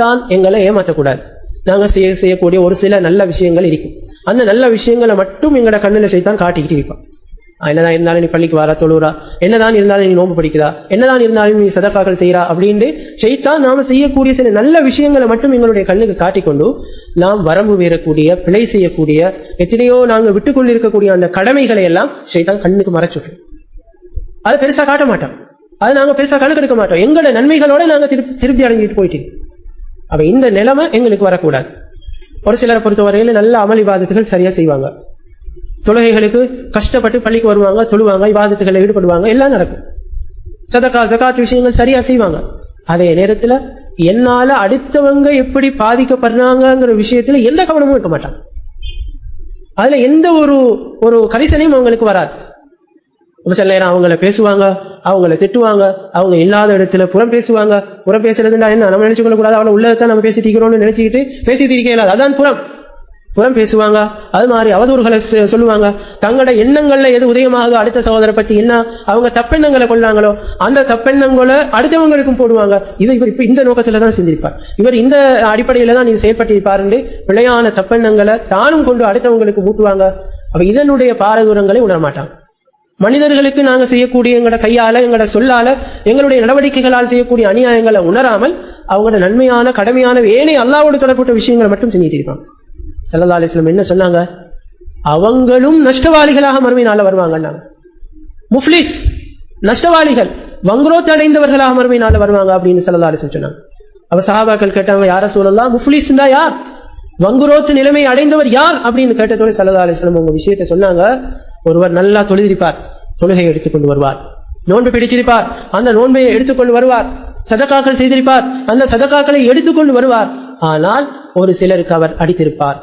தான் எங்களை ஏமாற்றக்கூடாது. நாங்க செய்ய செய்யக்கூடிய ஒரு சில நல்ல விஷயங்கள் இருக்கும். அந்த நல்ல விஷயங்களை மட்டும் எங்களோட கண்ணுல செய்தான் காட்டிக்கிட்டு இருப்பான். என்னதான் இருந்தாலும் நீ பள்ளிக்கு வாரா தொழுறா என்னதான் இருந்தாலும் நீ நோன்பு படிக்கிறா என்னதான் இருந்தாலும் நீ சதக்காக்கள் செய்யறா அப்படின்ட்டு செய்தான் நாம செய்யக்கூடிய சில நல்ல விஷயங்களை மட்டும் எங்களுடைய கண்ணுக்கு காட்டிக்கொண்டு நாம் வரம்பு மீறக்கூடிய பிழை செய்யக்கூடிய எத்தனையோ நாங்க விட்டுக்கொண்டு இருக்கக்கூடிய அந்த கடமைகளை எல்லாம் செய்தான் கண்ணுக்கு மறைச்சுட்டு. அதை பெருசா காட்ட மாட்டோம் அதை நாங்க பெருசா கணக்கெடுக்க மாட்டோம். எங்களோட நன்மைகளோட நாங்க திருப்பி திருப்தி அடைஞ்சிட்டு போயிட்டு அப்ப இந்த நிலைமை எங்களுக்கு வரக்கூடாது. ஒரு சிலரை பொறுத்தவரையில நல்ல அமல் இபாதத்துகள் சரியா செய்வாங்க. தொழுகைகளுக்கு கஷ்டப்பட்டு பள்ளிக்கு வருவாங்க தொழுவாங்க இபாதத்துகளில் ஈடுபடுவாங்க எல்லாம் நடக்கும். சதக்கா சகாத் விஷயங்கள் சரியா செய்வாங்க. அதே நேரத்துல என்னால அடுத்தவங்க எப்படி பாதிக்கப்படுறாங்கங்கிற விஷயத்துல எந்த கவனமும் இருக்க மாட்டாங்க. அதுல எந்த ஒரு ஒரு கரிசனையும் அவங்களுக்கு வராது. சில நேரம் அவங்கள பேசுவாங்க அவங்கள திட்டுவாங்க அவங்க இல்லாத இடத்துல புறம் பேசுவாங்க. புறம் பேசுறதுன்னா என்ன? நம்ம நினைச்சு கொள்ளக்கூடாது அவளை உள்ளதான் நம்ம பேசிட்டு இருக்கிறோம்னு நினைச்சுக்கிட்டு பேசிட்டு இருக்கல அதான் புறம். புறம் பேசுவாங்க. அது மாதிரி அவதூறுகளை சொல்லுவாங்க. தங்களோட எண்ணங்கள்ல எது உதயமாக அடுத்த சகோதரை பத்தி என்ன? அவங்க தப்பெண்ணங்களை கொள்றாங்களோ அந்த தப்பெண்ணங்களை அடுத்தவங்களுக்கும் போடுவாங்க. இது இவர் இப்ப இந்த நோக்கத்துல தான் சிந்திப்பார். இவர் இந்த அடிப்படையில தான் இது செயல்பட்டிருப்பாருன்னு பிழையான தப்பெண்ணங்களை தானும் கொண்டு அடுத்தவங்களுக்கு ஊட்டுவாங்க. அப்ப இதனுடைய பாரதூரங்களை உணரமாட்டாங்க மனிதர்களுக்கு நாங்கள் செய்யக்கூடிய எங்களோட கையால் எங்களோட சொல்லால எங்களுடைய நடவடிக்கைகளால் செய்யக்கூடிய அநியாயங்களை உணராமல் அவங்களோட நன்மையான கடமையான ஏனைய அல்லாவோடு தொடர்பட்ட விஷயங்களை மட்டும் செஞ்சுட்டு இருப்பாங்க சல்லா அலிஸ்லம் என்ன சொன்னாங்க? அவங்களும் நஷ்டவாளிகளாக மறுமை நாள்ல வருவாங்கன்னாங்க. முஃப்லிஸ் நஷ்டவாளிகள் வங்குரோத்து அடைந்தவர்களாக மறுமை வருவாங்க அப்படின்னு சல்லா அலிஸ்லம் சொன்னாங்க. அவ சஹாபாக்கள் கேட்டாங்க யார சொல்லலாம் முஃப்லிஸ்னா யார்? வங்குரோத்து நிலைமை அடைந்தவர் யார்? அப்படின்னு கேட்டதோட சல்லா அலிஸ்லம் உங்க விஷயத்தை சொன்னாங்க. ஒருவர் நல்லா தொழுதிருப்பார். தொழுகையை எடுத்துக்கொண்டு வருவார். நோன்பு பிடிச்சிருப்பார் அந்த நோன்பை எடுத்துக்கொண்டு வருவார். சதக்காக்கள் செய்திருப்பார். அந்த சதக்காக்களை எடுத்துக்கொண்டு வருவார். ஆனால் ஒரு சிலருக்கு அவர் அடித்திருப்பார்.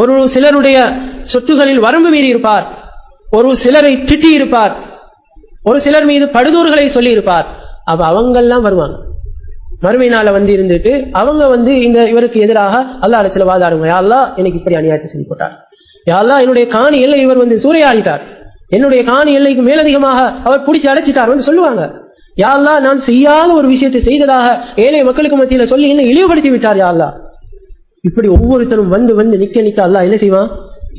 ஒரு சிலருடைய சொத்துகளில் வரம்பு மீறி இருப்பார். ஒரு சிலரை திட்டி இருப்பார். ஒரு சிலர் மீது படுதூர்களை சொல்லி இருப்பார். அவங்கெல்லாம் வருவாங்க. மறுமையினால வந்து இருந்துட்டு அவங்க வந்து இந்த இவருக்கு எதிராக அல்லா இடத்துல வாதாடுங்க அல்லாஹ் எனக்கு இப்படி அநியாயத்தை செஞ்சு போட்டார் யாரெல்லாம் என்னுடைய காணி எல்லை இவர் வந்து சூறையாடிட்டார். என்னுடைய காணி எல்லைக்கு மேலதிகமாக அவர் பிடிச்சி அடைச்சிட்டார் வந்து சொல்லுவாங்க. யா நான் செய்யாத ஒரு விஷயத்தை செய்ததாக ஏழை மக்களுக்கு மத்தியில சொல்லி என்ன இழிவுபடுத்தி விட்டார் யா இப்படி ஒவ்வொருத்தரும் வந்து வந்து நிக்க நிக்க அல்லா என்ன செய்வான்?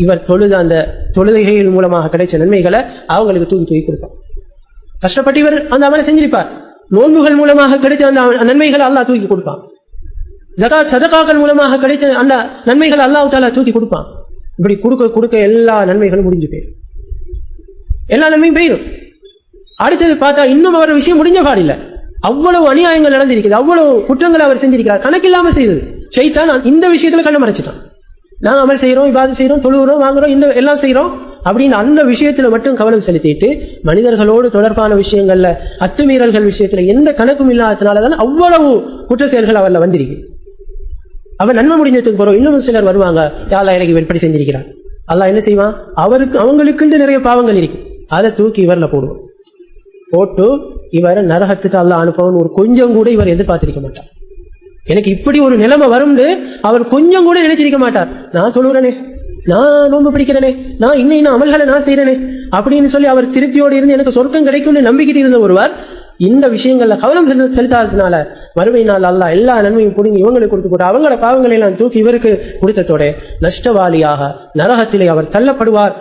இவர் தொழுத அந்த தொழுகைகள் மூலமாக கிடைச்ச நன்மைகளை அவங்களுக்கு தூக்கி தூக்கி கொடுப்பான். கஷ்டப்பட்டு இவர் அந்த அமலை செஞ்சிருப்பார். நோன்புகள் மூலமாக கிடைச்ச அந்த நன்மைகளை அல்லாஹ் தூக்கி கொடுப்பான். ஜகாத் சதகாக்கள் மூலமாக கிடைச்ச அந்த நன்மைகளை அல்லாஹ் தாலா தூக்கி கொடுப்பான். இப்படி கொடுக்க கொடுக்க எல்லா நன்மைகளும் முடிஞ்சு போயிடும். எல்லா நன்மையும் போயிடும். அடுத்தது பார்த்தா இன்னும் அவர் விஷயம் முடிஞ்ச பாடில்லை. அவ்வளவு அநியாயங்கள் நடந்திருக்குது அவ்வளவு குற்றங்களை அவர் செஞ்சிருக்கிறார் கணக்கில்லாம செய்தது. ஷைத்தான் இந்த விஷயத்துல கண்ண மறைச்சிட்டான். நாங்க அமல் செய்யறோம் இபாது செய்யறோம் தொழுகிறோம் வாங்குறோம் இந்த எல்லாம் செய்யறோம் அப்படின்னு அந்த விஷயத்துல மட்டும் கவனம் செலுத்திட்டு மனிதர்களோடு தொடர்பான விஷயங்கள்ல அத்துமீறல்கள் விஷயத்துல எந்த கணக்கும் இல்லாததுனாலதான் அவ்வளவு குற்ற செயல்கள் அவர்ல வந்திருக்கு. அவன் நன்மை முடிஞ்சதுக்கு போறோம் இன்னும் சிலர் வருவாங்க யாரா எனக்கு இவர் செஞ்சிருக்கிறான். அல்லா என்ன செய்வான்? அவருக்கு அவங்களுக்குன்ட்டு நிறைய பாவங்கள் இருக்கு. அதை தூக்கி இவரில் போடுவோம் போட்டு இவரை நரகத்துக்கு அல்லாஹ் அனுப்பவன் ஒரு கொஞ்சம் கூட இவர் எதிர்பார்த்திருக்க மாட்டார். எனக்கு இப்படி ஒரு நிலைமை வரும்னு அவர் கொஞ்சம் கூட நினைச்சிருக்க மாட்டார். நான் சொல்லுறேனே நான் நோன்பு பிடிக்கிறேனே நான் இன்னும் இன்னும் அமல்களை நான் செய்யறேனே அப்படின்னு சொல்லி அவர் திருப்தியோடு இருந்து எனக்கு சொர்க்கம் கிடைக்கும்னு நம்பிக்கிட்டு இருந்த ஒருவர் இந்த விஷயங்கள்ல கவனம் செலுத்த செலுத்தாததுனால மறுமை நாள் அல்லாஹ் எல்லா நன்மையும் புடுங்கி இவங்களுக்கு கொடுத்து போட்டு அவங்களோட பாவங்களை எல்லாம் தூக்கி இவருக்கு கொடுத்ததோட நஷ்டவாளியாக நரகத்திலே அவர் தள்ளப்படுவார்.